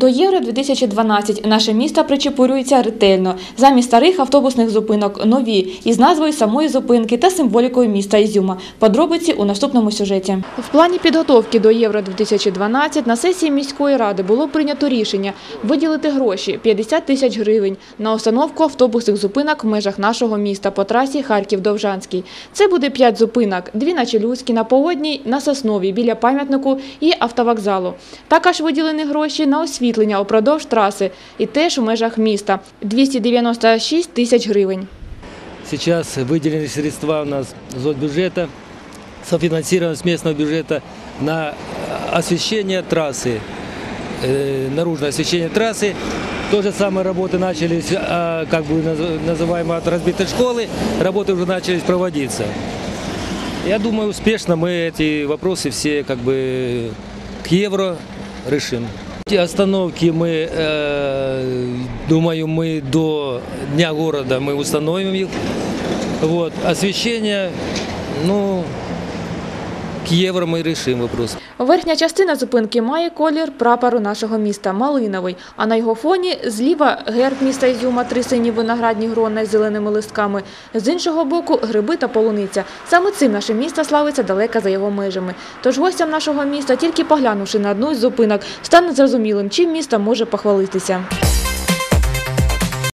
До Євро 2012 наше місто причепурюється ретельно. Замість старих автобусних зупинок нові із назвою самої зупинки та символікою міста Ізюма. Подробиці у наступному сюжеті. В плані підготовки до Євро 2012 на сесії міської ради було прийнято рішення виділити гроші 50 тисяч гривень на установку автобусних зупинок в межах нашого міста по трасі Харків-Довжанський. Це буде 5 зупинок: дві на Челюській, на Погодній, на Сосновій біля пам'ятнику і автовокзалу. Також виділені гроші на освітлення упродовж траси і теж у межах міста 296 тисяч гривень. Сейчас выделены средства у нас из бюджета, софинансировано с местного бюджета на э, освещение трассы, э, наружное освещение трассы. То же самое работы начались, а, как бы наз- называемые от разбитой школы, работы уже начались проводиться. Я думаю, успешно мы эти вопросы все как бы к евро решим. Эти остановки мы, э, думаю, мы до Дня города мы установим их. Вот. Освещение, ну, к евро мы решим вопрос. Верхня частина зупинки має колір прапору нашого міста – малиновий, а на його фоні зліва герб міста Ізюма, три сині виноградні грона з зеленими листками, з іншого боку – гриби та полуниця. Саме цим наше місто славиться далеко за його межами. Тож гостям нашого міста, тільки поглянувши на одну з зупинок, стане зрозумілим, чим місто може похвалитися.